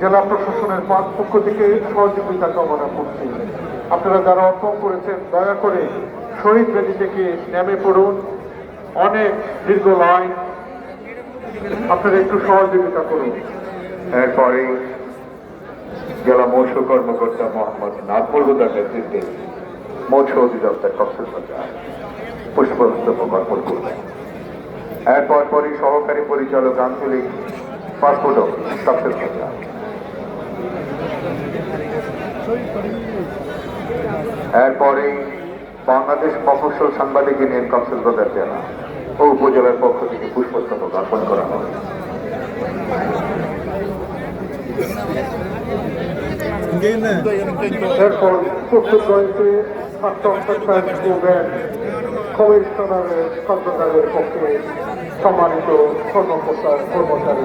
জেলা প্রশাসনের পক্ষ থেকে সহযোগিতা কামনা করছি। আপনারা যারা অর্পণ করেছেন, দয়া করে শহীদ বেদি থেকে নেমে পড়ুন। অনেক দীর্ঘ লাইন। আপনারা একটু সহযোগিতা করুন। এরপরে জেলা মৎস্য কর্মকর্তা মোহাম্মদ নাজমুল হুদার নেতৃত্বে মৎস্য অধিদপ্তর কক্সবাজার পুষ্পস্তবক অর্পণ করবেন। এরপর পরই সহকারী পরিচালক আঞ্চলিক পাসপোর্ট অফিস কক্সবাজার। এরপরে বাংলাদেশ মফস্বল সাংবাদিক ইউনিয়ন কক্সবাজার জেলা ও উপজেলার পক্ষ থেকে পুষ্পস্তবক অর্পণ করা হবে এরপর প্রস্তুত রয়েছে ছাত্র মুভমেন্ট কমিশনারের কর্মকারের পক্ষে সম্মানিত কর্মকর্তা কর্মচারী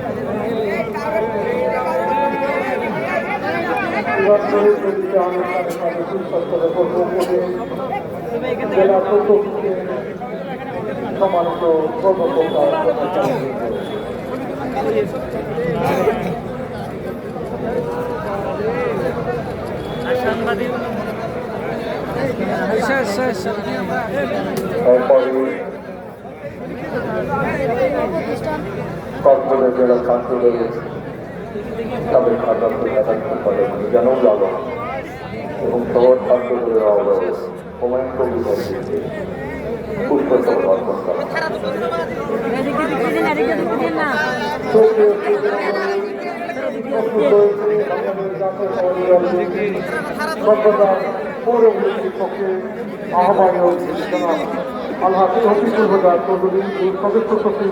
জেলা প্রশাসনের সম্মানিত কর্মকর্তা এরপরে জেলা সাবেক আদালত সাধারণ সম্পাদক মিজানুল এবং শহর ছাত্রদলের আহ্বায়ক হুমায়ুন কবির নেতৃত্বে পুষ্পস্তবক অর্পণ করা দিকে দিন না। আহ্বায়ক আল্লাহ হফিজুল হুদা চৌধুরী সদস্য সচিব